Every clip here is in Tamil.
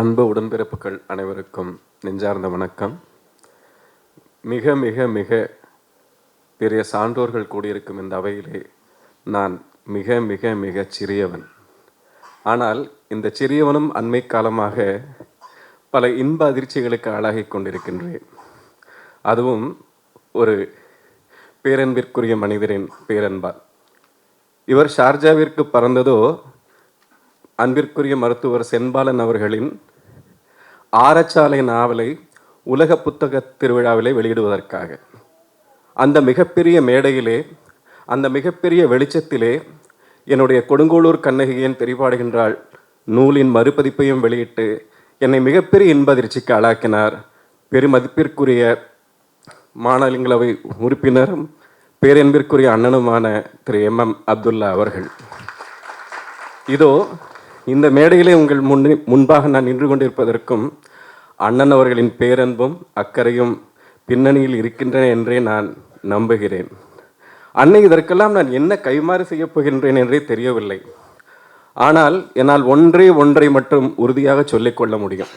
அன்பு உடன்பிறப்புகள் அனைவருக்கும் நெஞ்சார்ந்த வணக்கம். மிக மிக மிக பெரிய சான்றோர்கள் கூடியிருக்கும் இந்த அவையிலே நான் மிக மிக மிக சிறியவன். ஆனால் இந்த சிறியவனும் அண்மை காலமாக பல இன்ப அதிர்ச்சிகளுக்கு ஆளாகி கொண்டிருக்கின்றேன். அதுவும் ஒரு பேரன்பிற்குரிய மனிதரின் பேரன்பால். இவர் ஷார்ஜாவிற்கு பறந்ததோ அன்பிற்குரிய மருத்துவர் சென்பாலன் அவர்களின் ஆரச்சாலை நாவலை உலக புத்தக திருவிழாவிலே வெளியிடுவதற்காக. அந்த மிகப்பெரிய மேடையிலே அந்த மிகப்பெரிய வெளிச்சத்திலே என்னுடைய கொடுங்கோளூர் கண்ணகியன் தெரிபாடுகின்றாள் நூலின் மறுபதிப்பையும் வெளியிட்டு என்னை மிகப்பெரிய இன்பதிர்ச்சிக்கு ஆளாக்கினார். பெருமதிப்பிற்குரிய மாநிலங்களவை உறுப்பினரும் பேரன்பிற்குரிய அண்ணனுமான திரு எம். எம். அப்துல்லா அவர்கள். இதோ இந்த மேடையிலே உங்கள் முன் முன்பாக நான் நின்று கொண்டிருப்பதற்கும் அண்ணன் அவர்களின் பேரன்பும் அக்கறையும் பின்னணியில் இருக்கின்றன என்றே நான் நம்புகிறேன். அன்னை இதற்கெல்லாம் நான் என்ன கைமாறு செய்யப் போகின்றேன் என்றே தெரியவில்லை. ஆனால் என்னால் ஒன்றே ஒன்றை மட்டும் உறுதியாக சொல்லிக்கொள்ள முடியும்.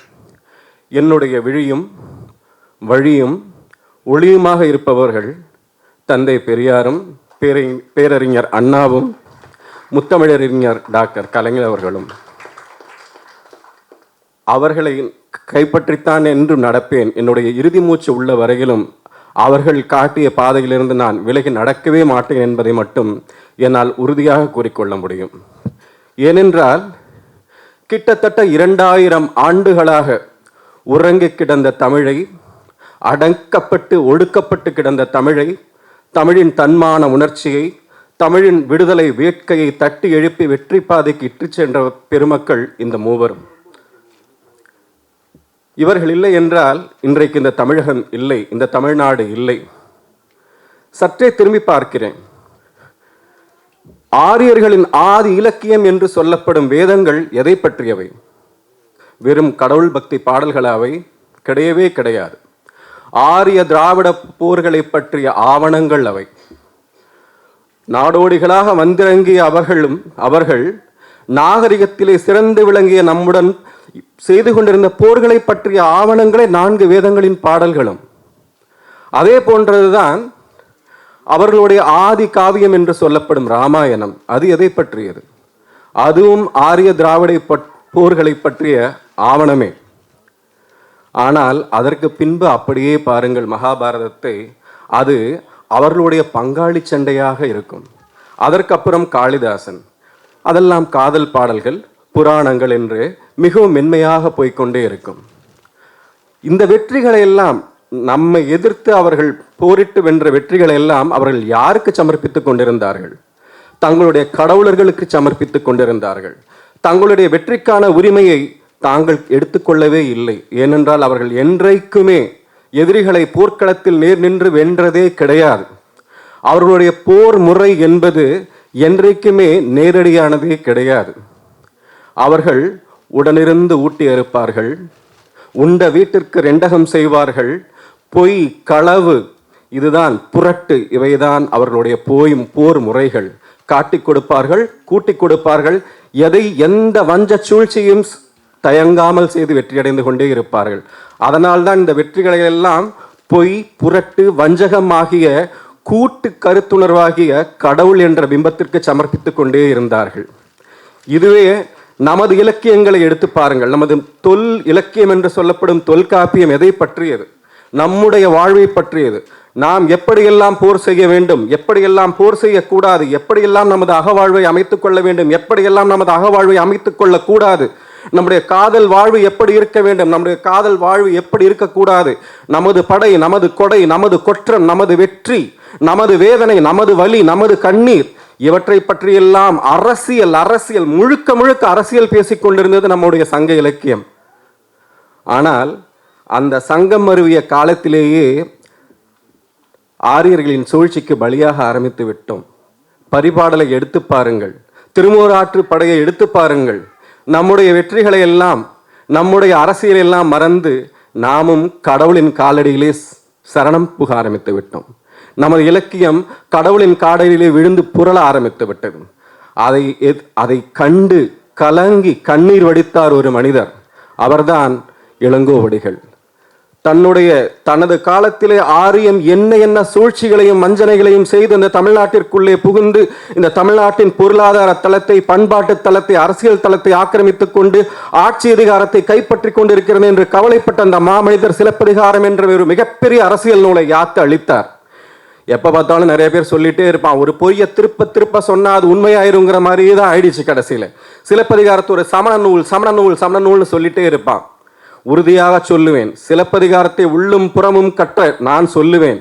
என்னுடைய விழியும் வழியும் ஒளியுமாக இருப்பவர்கள் தந்தை பெரியாரும் பேரறிஞர் அண்ணாவும் முத்தமிழறிஞர் டாக்டர் கலைஞர் அவர்களும் அவர்களை கைப்பற்றித்தான் என்றும் நடப்பேன். என்னுடைய இறுதி மூச்சு உள்ள வரையிலும் அவர்கள் காட்டிய பாதையிலிருந்து நான் விலகி நடக்கவே மாட்டேன் என்பதை மட்டும் என்னால் உறுதியாக கூறிக்கொள்ள முடியும். ஏனென்றால் கிட்டத்தட்ட இரண்டாயிரம் ஆண்டுகளாக உறங்கி கிடந்த தமிழை அடக்கப்பட்டு ஒடுக்கப்பட்டு கிடந்த தமிழை தமிழின் தன்மான உணர்ச்சியை தமிழின் விடுதலை வேட்கையை தட்டி எழுப்பி வெற்றி பாதைக்கு இட்டுச் சென்ற பெருமக்கள் இந்த மூவரும். இவர்கள் இல்லை என்றால் இன்றைக்கு இந்த தமிழகம் இல்லை இந்த தமிழ்நாடு இல்லை. சற்றே திரும்பி பார்க்கிறேன். ஆரியர்களின் ஆதி இலக்கியம் என்று சொல்லப்படும் வேதங்கள் எதை பற்றியவை? வெறும் கடவுள் பக்தி பாடல்களாவை கிடையவே கிடையாது. ஆரிய திராவிட போர்களை பற்றிய ஆவணங்கள் அவை. நாடோடிகளாக வந்திறங்கிய அவர்களும் அவர்கள் நாகரிகத்திலே சிறந்து விளங்கிய நம்முடன் செய்து கொண்டிருந்த போர்களை பற்றிய ஆவணங்களே நான்கு வேதங்களின் பாடல்களும். அதே போன்றதுதான் அவர்களுடைய ஆதி காவியம் என்று சொல்லப்படும் ராமாயணம். அது எதை பற்றியது? அதுவும் ஆரிய திராவிட பட்- போர்களை பற்றிய ஆவணமே. ஆனால் அதற்கு பின்பு அப்படியே பாருங்கள் மகாபாரதத்தை. அது அவர்களுடைய பங்காளி சண்டையாக இருக்கும். அதற்கப்புறம் காளிதாசன். அதெல்லாம் காதல் பாடல்கள் புராணங்கள் என்று மிகவும் மென்மையாக போய்கொண்டே இருக்கும். இந்த வெற்றிகளை எல்லாம் நம்மை எதிர்த்து அவர்கள் போரிட்டு வென்ற வெற்றிகளை எல்லாம் அவர்கள் யாருக்கு சமர்ப்பித்துக் கொண்டிருந்தார்கள்? தங்களுடைய கடவுளர்களுக்கு சமர்ப்பித்துக் கொண்டிருந்தார்கள். தங்களுடைய வெற்றிக்கான உரிமையை தாங்கள் எடுத்துக்கொள்ளவே இல்லை. ஏனென்றால் அவர்கள் என்றைக்குமே எதிரிகளை போர்க்களத்தில் நேர் நின்று வென்றதே கிடையாது. அவர்களுடைய போர் முறை என்பது என்றைக்குமே நேரடியானதே கிடையாது. அவர்கள் உடனிருந்து ஊட்டி அறுப்பார்கள் உண்ட வீட்டிற்கு ரெண்டகம் செய்வார்கள் பொய் களவு இதுதான் புரட்டு இவைதான் அவர்களுடைய போயும் போர் முறைகள். காட்டிக் கொடுப்பார்கள் கூட்டிக் கொடுப்பார்கள் எதை எந்த வஞ்ச சூழ்ச்சியும் தயங்காமல் செய்து வெற்றியடைந்து கொண்டே இருப்பார்கள். அதனால்தான் இந்த வெற்றிகளை எல்லாம் பொய் புரட்டு வஞ்சகம் ஆகிய கூட்டு கருத்துணர்வாகிய கடவுள் என்ற பிம்பத்திற்கு சமர்ப்பித்துக் கொண்டே இருந்தார்கள். இதுவே நமது இலக்கியங்களை எடுத்து பாருங்கள். நமது தொல் இலக்கியம் என்று சொல்லப்படும் தொல்காப்பியம் எதை பற்றியது? நம்முடைய வாழ்வை பற்றியது. நாம் எப்படியெல்லாம் போர் செய்ய வேண்டும்? எப்படியெல்லாம் போர் செய்யக்கூடாது? எப்படியெல்லாம் நமது அகவாழ்வை அமைத்துக் கொள்ள வேண்டும்? எப்படியெல்லாம் நமது அகவாழ்வை அமைத்துக் கொள்ளக்கூடாது? நம்முடைய காதல் வாழ்வு எப்படி இருக்க வேண்டும்? நம்முடைய காதல் வாழ்வு எப்படி இருக்கக்கூடாது? நமது படை நமது கொடை நமது கொற்றம் நமது வெற்றி நமது வேதனை நமது வலி நமது கண்ணீர் இவற்றை பற்றியெல்லாம் அரசியல் அரசியல் முழுக்க முழுக்க அரசியல் பேசிக் கொண்டிருந்தது நம்முடைய சங்க இலக்கியம். ஆனால் அந்த சங்கம் அருவிய காலத்திலேயே ஆரியர்களின் சூழ்ச்சிக்கு பலியாக ஆரம்பித்து விட்டோம். பரிபாடலை எடுத்து பாருங்கள். திருமூராற்று படையை எடுத்து பாருங்கள். நம்முடைய வெற்றிகளை எல்லாம் நம்முடைய அரசியல் எல்லாம் மறந்து நாமும் கடவுளின் காலடியிலே சரணம் புக ஆரம்பித்து விட்டோம். நமது இலக்கியம் கடவுளின் காடலிலே விழுந்து புரள ஆரம்பித்து விட்டது. அதை எத்- அதை கண்டு கலங்கி கண்ணீர் வடித்தார் ஒரு மனிதர். அவர்தான் இளங்கோவடிகள். தன்னுடைய தனது காலத்திலே ஆரியம் என்ன என்ன சூழ்ச்சிகளையும் வஞ்சனைகளையும் செய்து இந்த தமிழ்நாட்டிற்குள்ளே புகுந்து இந்த தமிழ்நாட்டின் பொருளாதார தளத்தை பண்பாட்டு தளத்தை அரசியல் தளத்தை ஆக்கிரமித்துக் கொண்டு ஆட்சி அதிகாரத்தை கைப்பற்றிக் கொண்டிருக்கிறது என்று கவலைப்பட்ட அந்த மாமனிதர் சிலப்பதிகாரம் என்ற ஒரு மிகப்பெரிய அரசியல் நூலை யாத்து அளித்தார். எப்ப பார்த்தாலும் நிறைய பேர் சொல்லிட்டே இருப்பான் ஒரு பொய்யை திருப்ப திருப்ப சொன்னா அது உண்மையாயிருங்கிற மாதிரியே தான் ஆயிடுச்சு கடைசியில. சிலப்பதிகாரத்து ஒரு சமண நூல் சமண நூல் சமண நூல்னு சொல்லிட்டே இருப்பான். உறுதியாக சொல்லுவேன். சிலப்பதிகாரத்தை உள்ளும் புறமும் கற்ற நான் சொல்லுவேன்.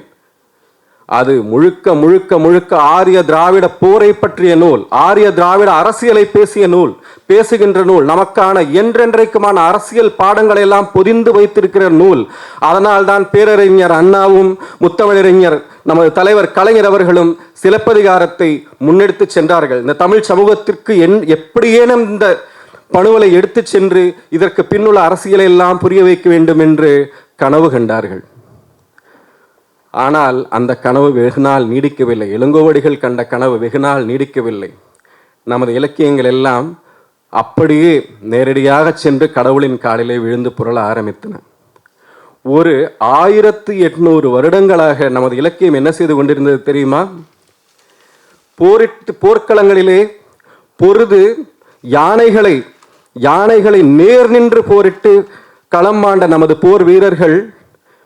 அது முழுக்க முழுக்க முழுக்க ஆரிய திராவிட போரை பற்றிய நூல் ஆரிய திராவிட அரசியலை பேசிய நூல் பேசுகின்ற நூல் நமக்கான என்றென்றைக்குமான அரசியல் பாடங்களை எல்லாம் பொதிந்து வைத்திருக்கிற நூல். அதனால் தான் பேரறிஞர் அண்ணாவும் முத்தமிழறிஞர் நமது தலைவர் கலைஞர் அவர்களும் சிலப்பதிகாரத்தை முன்னெடுத்து சென்றார்கள். இந்த தமிழ் சமூகத்திற்கு என் எப்படியேனும் இந்த பணுவலை எடுத்துச் சென்று இதற்கு பின்னுள்ள அரசியலை எல்லாம் புரிய வைக்க வேண்டும் என்று கனவு கண்டார்கள். ஆனால் அந்த கனவு வெகுநாள் நீடிக்கவில்லை. இளங்கோவடிகள் கண்ட கனவு வெகுநாள் நீடிக்கவில்லை. நமது இலக்கியங்கள் எல்லாம் அப்படியே நேரடியாக சென்று கடவுளின் காலிலே விழுந்து புரள ஆரம்பித்தன. ஒரு ஆயிரத்து எட்நூறு வருடங்களாக நமது இலக்கியம் என்ன செய்து கொண்டிருந்தது தெரியுமா? போரிட்டு போர்க்களங்களிலே பொருது யானைகளை யானைகளை நேர் நின்று போரிட்டு களம் மாண்ட நமது போர் வீரர்கள்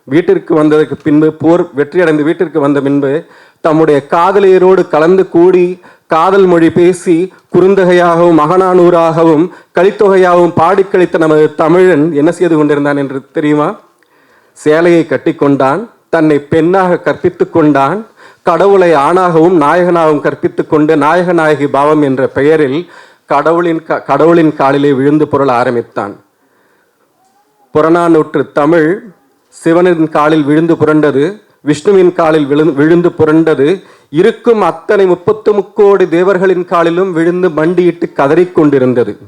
வீட்டிற்கு வந்ததற்கு பின்பு போர் வெற்றியடைந்து வீட்டிற்கு வந்த பின்பு தம்முடைய காதலியரோடு கலந்து கூடி காதல் மொழி பேசி குறுந்தொகையாகவும் மகனானூராகவும் கலித்தொகையாகவும் பாடி கழித்த நமது தமிழன் என்ன செய்து கொண்டிருந்தான் என்று தெரியுமா? சேலையை கட்டிக்கொண்டான் தன்னை பெண்ணாக கற்பித்து கொண்டான் கடவுளை ஆணாகவும் நாயகனாகவும் கற்பித்து கொண்டு நாயக நாயகி பாவம் என்ற பெயரில் கடவுளின் க- கடவுளின் காலிலே விழுந்து புரள ஆரம்பித்தான். புறநானூற்று தமிழ் சிவனின் காலில் விழுந்து புரண்டது விஷ்ணுவின் காலில் விழு விழுந்து புரண்டது இருக்கும் அத்தனை முப்பத்து முக்கோடி தேவர்களின் காலிலும் விழுந்து மண்டியிட்டு கதறிக் கொண்டிருந்தது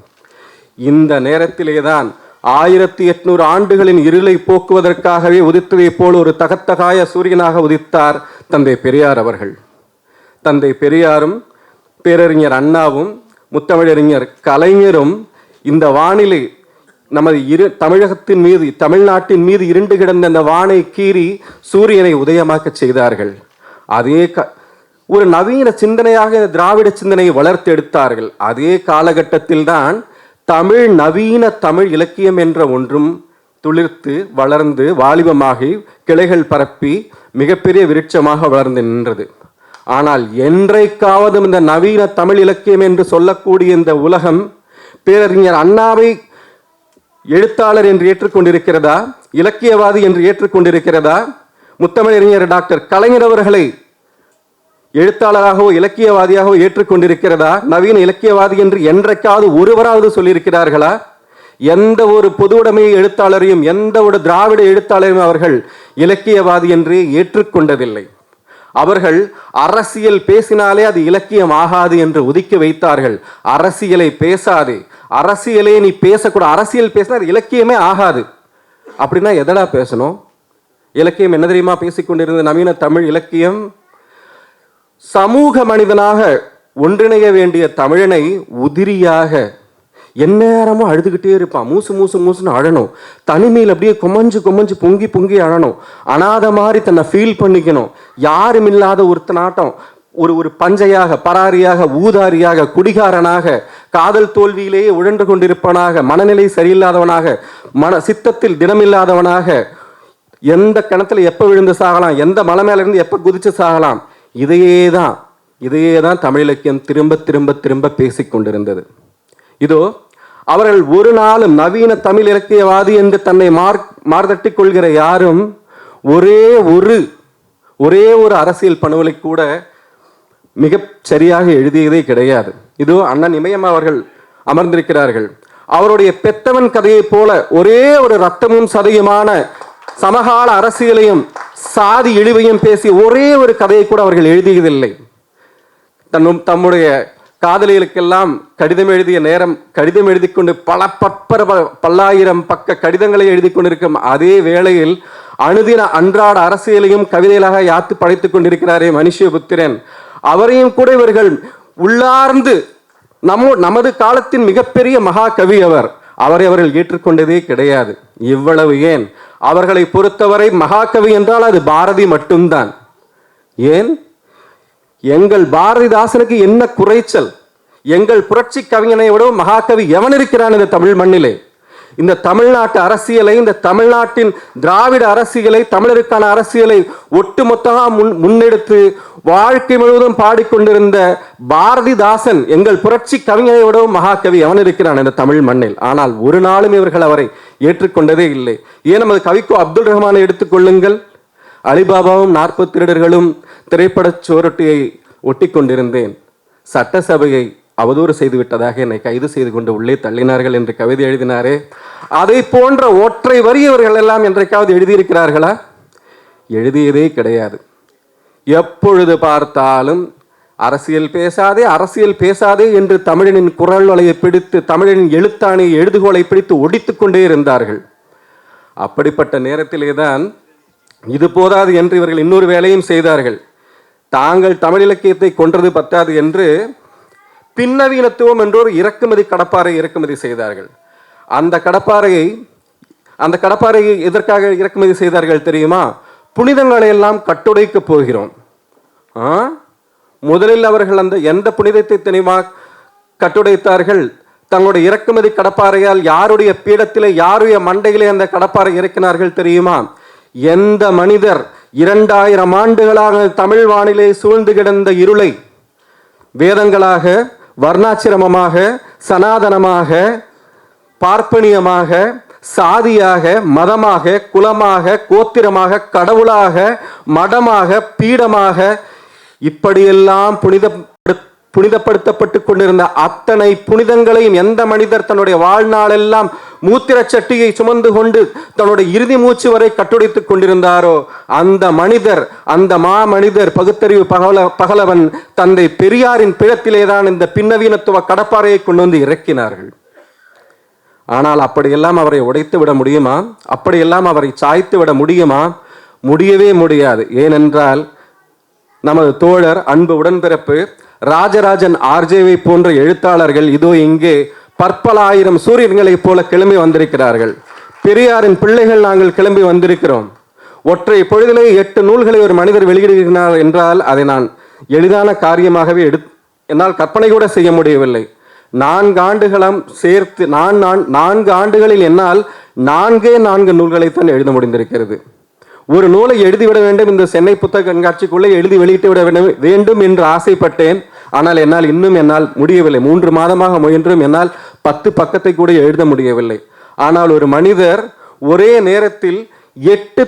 இந்த நேரத்திலேதான் ஆயிரத்தி எட்நூறு ஆண்டுகளின் இருளை போக்குவதற்காகவே உதித்ததை போல் ஒரு தகத்தகாய சூரியனாக உதித்தார் தந்தை பெரியார் அவர்கள். தந்தை பெரியாரும் பேரறிஞர் அண்ணாவும் முத்தமிழறிஞர் கலைஞரும் இந்த வானிலை நமது இரு தமிழகத்தின் மீது தமிழ்நாட்டின் மீது இருண்டு கிடந்த அந்த வானை கீறி சூரியனை உதயமாக்கச் செய்தார்கள். அதே க ஒரு நவீன சிந்தனையாக இந்த திராவிட சிந்தனையை வளர்த்து எடுத்தார்கள். அதே காலகட்டத்தில் தான் தமிழ் நவீன தமிழ் இலக்கியம் என்ற ஒன்றும் துளிர்த்து வளர்ந்து வாலிபமாகி கிளைகள் பரப்பி மிகப்பெரிய விருட்சமாக வளர்ந்து நின்றது. ஆனால் என்றைக்காவது இந்த நவீன தமிழ் இலக்கியம் என்று சொல்லக்கூடிய இந்த உலகம் பேரறிஞர் அண்ணாவை எழுத்தாளர் என்று ஏற்றுக்கொண்டிருக்கிறதா? இலக்கியவாதி என்று ஏற்றுக்கொண்டிருக்கிறதா? முத்தமிழறிஞர் டாக்டர் கலைஞர் அவர்களை எழுத்தாளராகவோ இலக்கியவாதியாகவோ ஏற்றுக்கொண்டிருக்கிறதா? நவீன இலக்கியவாதி என்று என்றைக்காவது ஒருவராவது சொல்லியிருக்கிறார்களா? எந்த ஒரு பொதுவுடைமை எழுத்தாளரையும் எந்த ஒரு திராவிட எழுத்தாளரையும் அவர்கள் இலக்கியவாதி என்று ஏற்றுக்கொண்டதில்லை. அவர்கள் அரசியல் பேசினாலே அது இலக்கியம் ஆகாது என்று ஒதுக்கி வைத்தார்கள். அரசியலை பேசாதே. அரசியலே நீ பேசக்கூடாது அரசியல் பேசினா அது இலக்கியமே ஆகாது. அப்படின்னா எதடா பேசணும்? இலக்கியம் என்ன தெரியுமா பேசிக்கொண்டிருந்த நவீன தமிழ் இலக்கியம். சமூக மனிதனாக ஒன்றிணைய வேண்டிய தமிழனை உதிரியாக எந்நேரமும் அழுதுகிட்டே இருப்பான். மூசு மூசு மூசுன்னு அழணும். தனிமையில் அப்படியே குமஞ்சு குமஞ்சு பொங்கி பொங்கி அழணும். அனாத மாதிரி தன்னை ஃபீல் பண்ணிக்கணும். யாரும் இல்லாத ஒருத்தனாட்டம். ஒரு ஒரு பஞ்சையாக பராரியாக ஊதாரியாக குடிகாரனாக காதல் தோல்வியிலேயே உழன்று கொண்டிருப்பவனாக மனநிலை சரியில்லாதவனாக மன சித்தத்தில் தினமில்லாதவனாக எந்த கிணத்துல எப்போ விழுந்து சாகலாம் எந்த மலை மேலேருந்து எப்போ குதிச்சு சாகலாம் இதையே தான் இதையே தான் தமிழ் இலக்கியம் திரும்ப திரும்ப திரும்ப பேசிக் கொண்டிருந்தது இதோ அவர்கள் ஒரு நாளும் நவீன தமிழ் இலக்கியவாதி என்று தன்னை மார் மார்தட்டிக் கொள்கிற யாரும் ஒரே ஒரு ஒரே ஒரு அரசியல் பணுவலை கூட மிக சரியாக எழுதியதே கிடையாது. இதோ அண்ணன் இமயம் அவர்கள் அமர்ந்திருக்கிறார்கள். அவருடைய பெத்தவன் கதையைப் போல ஒரே ஒரு ரத்தமும் சதையுமான சமகால அரசியலையும் சாதி இழிவையும் பேசி ஒரே ஒரு கதையை கூட அவர்கள் எழுதியதில்லை. தன்னும் தம்முடைய காதலிகளுக்கெல்லாம் கடிதம் எழுதிய நேரம் கடிதம் எழுதி கொண்டு பல பற்பர பல்லாயிரம் பக்க கடிதங்களை எழுதி கொண்டிருக்கும் அதே வேளையில் அனுதின அன்றாட அரசியலையும் கவிதைகளாக யாத்து படைத்துக் கொண்டிருக்கிறாரே மனுஷபுத்திரன் அவரையும் கூட இவர்கள் உள்ளார்ந்து நம்ம நமது காலத்தின் மிகப்பெரிய மகா கவி அவர். அவரை அவர்கள் ஏற்றுக்கொண்டதே கிடையாது. இவ்வளவு ஏன்? அவர்களை பொறுத்தவரை மகாகவி என்றால் அது பாரதி மட்டும்தான். ஏன்? எங்கள் பாரதிதாசனுக்கு என்ன குறைச்சல்? எங்கள் புரட்சி கவிஞனை விட மகாகவி எவன் இருக்கிறான் இந்த தமிழ் மண்ணிலே? இந்த தமிழ்நாட்டு அரசியலை இந்த தமிழ்நாட்டின் திராவிட அரசியலை தமிழருக்கான அரசியலை ஒட்டுமொத்தமாக முன் முன்னெடுத்து வாழ்க்கை முழுவதும் பாடிக்கொண்டிருந்த பாரதிதாசன் எங்கள் புரட்சி கவிஞரை விடவும் மகாகவி எவன் இருக்கிறான் இந்த தமிழ் மண்ணில்? ஆனால் ஒரு நாளும் இவர்கள் அவரை ஏற்றுக்கொண்டதே இல்லை. ஏன் நமது கவிக்கோ அப்துல் ரஹ்மானை எடுத்துக்கொள்ளுங்கள் அலிபாபாவும் நாற்பது திருடர்களும் திரைப்படச் சுவரொட்டியை ஒட்டி கொண்டிருந்தேன் சட்டசபையை அவதூறு செய்து விட்டதாக என்னை கைது செய்து கொண்டு உள்ளே தள்ளினார்கள் என்று கவிதை எழுதினாரே. அதை போன்ற ஒற்றை வரி இவர்கள் எல்லாம் என்றைக்காவது எழுதியிருக்கிறார்களா? எழுதியதே கிடையாது. எப்பொழுது பார்த்தாலும் அரசியல் பேசாதே அரசியல் பேசாதே என்று தமிழனின் குரல் வலையை பிடித்து தமிழனின் எழுத்தாணி எழுதுகோலை பிடித்து ஒடித்து கொண்டே இருந்தார்கள். அப்படிப்பட்ட நேரத்திலே தான் இது போதாது என்று இவர்கள் இன்னொரு வேலையும் செய்தார்கள். தாங்கள் தமிழ் இலக்கியத்தை கொன்றது பத்தாது என்று பின்னவீனத்துவம் என்றொரு இறக்குமதி கடப்பாறை இறக்குமதி செய்தார்கள். அந்த கடப்பாறையை அந்த கடப்பாறையை எதற்காக இறக்குமதி செய்தார்கள் தெரியுமா? புனிதங்களை எல்லாம் கட்டுடைக்கப் போகிறோம். ஆ? முதலில் அவர்கள் அந்த எந்த புனிதத்தை தெரியுமா கட்டுடைத்தார்கள்? தங்களுடைய இறக்குமதி கடப்பாறையால் யாருடைய பீடத்திலே யாருடைய மண்டையிலே அந்த கடப்பாறை இறக்கினார்கள் தெரியுமா? எந்த மனிதர் இரண்டாயிரம் ஆண்டுகளாக தமிழ் வானிலே சூழ்ந்து கிடந்த இருளை வேதங்களாக வர்ணாசிரமமாக சனாதனமாக பார்ப்பனியமாக சாதியாக மதமாக குலமாக கோத்திரமாக கடவுளாக மடமாக பீடமாக இப்படியெல்லாம் புனித புனிதப்படுத்தப்பட்டு கொண்டிருந்த அத்தனை புனிதங்களையும் எந்த மனிதர் தன்னுடைய வாழ்நாளெல்லாம் மூத்திரச் சட்டியை சுமந்து கொண்டு தன்னுடைய இறுதி மூச்சு வரை கட்டுடைத்துக் கொண்டிருந்தாரோ அந்த மனிதர் அந்த மா மனிதர் பகுத்தறிவு பகல பகலவன் தந்தை பெரியாரின் பிழத்திலேதான் இந்த பின்னவீனத்துவ கடப்பாறையை கொண்டு வந்து இறக்கினார்கள். ஆனால் அப்படியெல்லாம் அவரை உடைத்து விட முடியுமா? அப்படியெல்லாம் அவரை சாய்த்து விட முடியுமா? முடியவே முடியாது. ஏனென்றால் நமது தோழர் அன்பு உடன்பிறப்பு ராஜராஜன் ஆர்ஜேவை போன்ற எழுத்தாளர்கள் இதோ இங்கே பற்பல ஆயிரம் சூரியன்களைப் போல கிளம்பி வந்திருக்கிறார்கள். பெரியாரின் பிள்ளைகள் நாங்கள் கிளம்பி வந்திருக்கிறோம். ஒற்றை பொழுதிலே எட்டு நூல்களை ஒரு மனிதர் வெளியிடுகிறார் என்றால் அதை நான் எளிதான காரியமாகவே எடு என்னால் கற்பனை கூட செய்ய முடியவில்லை. நான்கு ஆண்டுகளம் சேர்த்து நான் நான் நான்கு ஆண்டுகளில் என்னால் நான்கே நான்கு நூல்களைத்தான் எழுத முடிந்திருக்கிறது. ஒரு நூலை எழுதிவிட வேண்டும் இந்த சென்னை புத்தக கண்காட்சிக்குள்ளே எழுதி வெளியிட்டு விட வேண்டும் வேண்டும் என்று ஆசைப்பட்டேன். ஆனால் என்னால் இன்னும் என்னால் முடியவில்லை. மூன்று மாதமாக முயன்றும் என்னால் பத்து பக்கத்தை கூட எழுத முடியவில்லை. ஆனால் ஒரு மனிதர் ஒரே நேரத்தில் எட்டு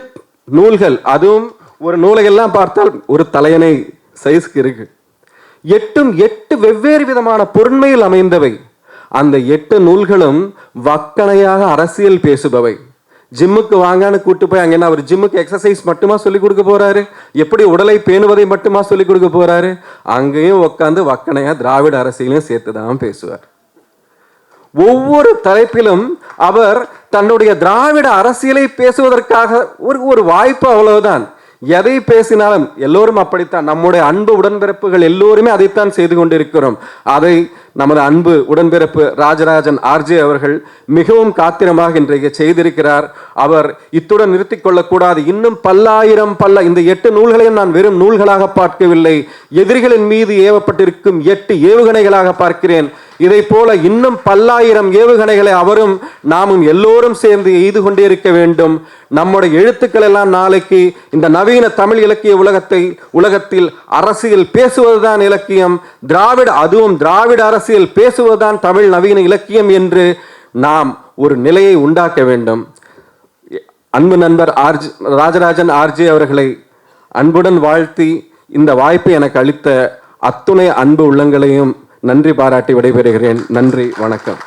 நூல்கள் அதுவும் ஒரு நூலையெல்லாம் பார்த்தால் ஒரு தலையணை சைஸ்க்கு இருக்கு. எட்டும் எட்டு வெவ்வேறு விதமான பொருண்மையில் அமைந்தவை. அந்த எட்டு நூல்களும் வக்கனையாக அரசியல் பேசுபவை. ஜிம்முக்கு வாங்கன்னு கூட்டு போய் அங்கே என்ன அவர் ஜிம்முக்கு எக்ஸசைஸ் மட்டுமா சொல்லி கொடுக்க போறாரு? எப்படி உடலை பேணுவதை மட்டுமா சொல்லி கொடுக்க போறாரு? அங்கேயும் உட்காந்து வக்கனையா திராவிட அரசியலையும் சேர்த்து தான் பேசுவார். ஒவ்வொரு தலைப்பிலும் அவர் தன்னுடைய திராவிட அரசியலை பேசுவதற்காக ஒரு ஒரு வாய்ப்பு அவ்வளவுதான். எதை பேசினாலும் எல்லோரும் அப்படித்தான். நம்முடைய அன்பு உடன்பிறப்புகள் எல்லோருமே அதைத்தான் செய்து கொண்டிருக்கிறோம். அதை நமது அன்பு உடன்பிறப்பு ராஜராஜன் ஆர்ஜே அவர்கள் மிகவும் காத்திரமாக இன்றைக்கு செய்திருக்கிறார். அவர் இத்துடன் நிறுத்தி கொள்ளக்கூடாது. இன்னும் பல்லாயிரம் பல்ல இந்த எட்டு நூல்களையும் நான் வெறும் நூல்களாக பார்க்கவில்லை. எதிரிகளின் மீது ஏவப்பட்டிருக்கும் எட்டு ஏவுகணைகளாக பார்க்கிறேன். இதை போல இன்னும் பல்லாயிரம் ஏவுகணைகளை அவரும் நாமும் எல்லோரும் சேர்ந்து எய்து கொண்டே இருக்க வேண்டும். நம்முடைய எழுத்துக்கள் எல்லாம் நாளைக்கு இந்த நவீன தமிழ் இலக்கிய உலகத்தை உலகத்தில் அரசியல் பேசுவதுதான் இலக்கியம். திராவிட அதுவும் திராவிட அரசு அரசியல் பேசுவதுதான் தமிழ் நவீன இலக்கியம் என்று நாம் ஒரு நிலையை உண்டாக்க வேண்டும். அன்பு நண்பர் ஆர்ஜி ராஜராஜன் ஆர்ஜி அவர்களை அன்புடன் வாழ்த்தி இந்த வாய்ப்பை எனக்கு அளித்த அத்துணை அன்பு உள்ளங்களையும் நன்றி பாராட்டி விடைபெறுகிறேன். நன்றி வணக்கம்.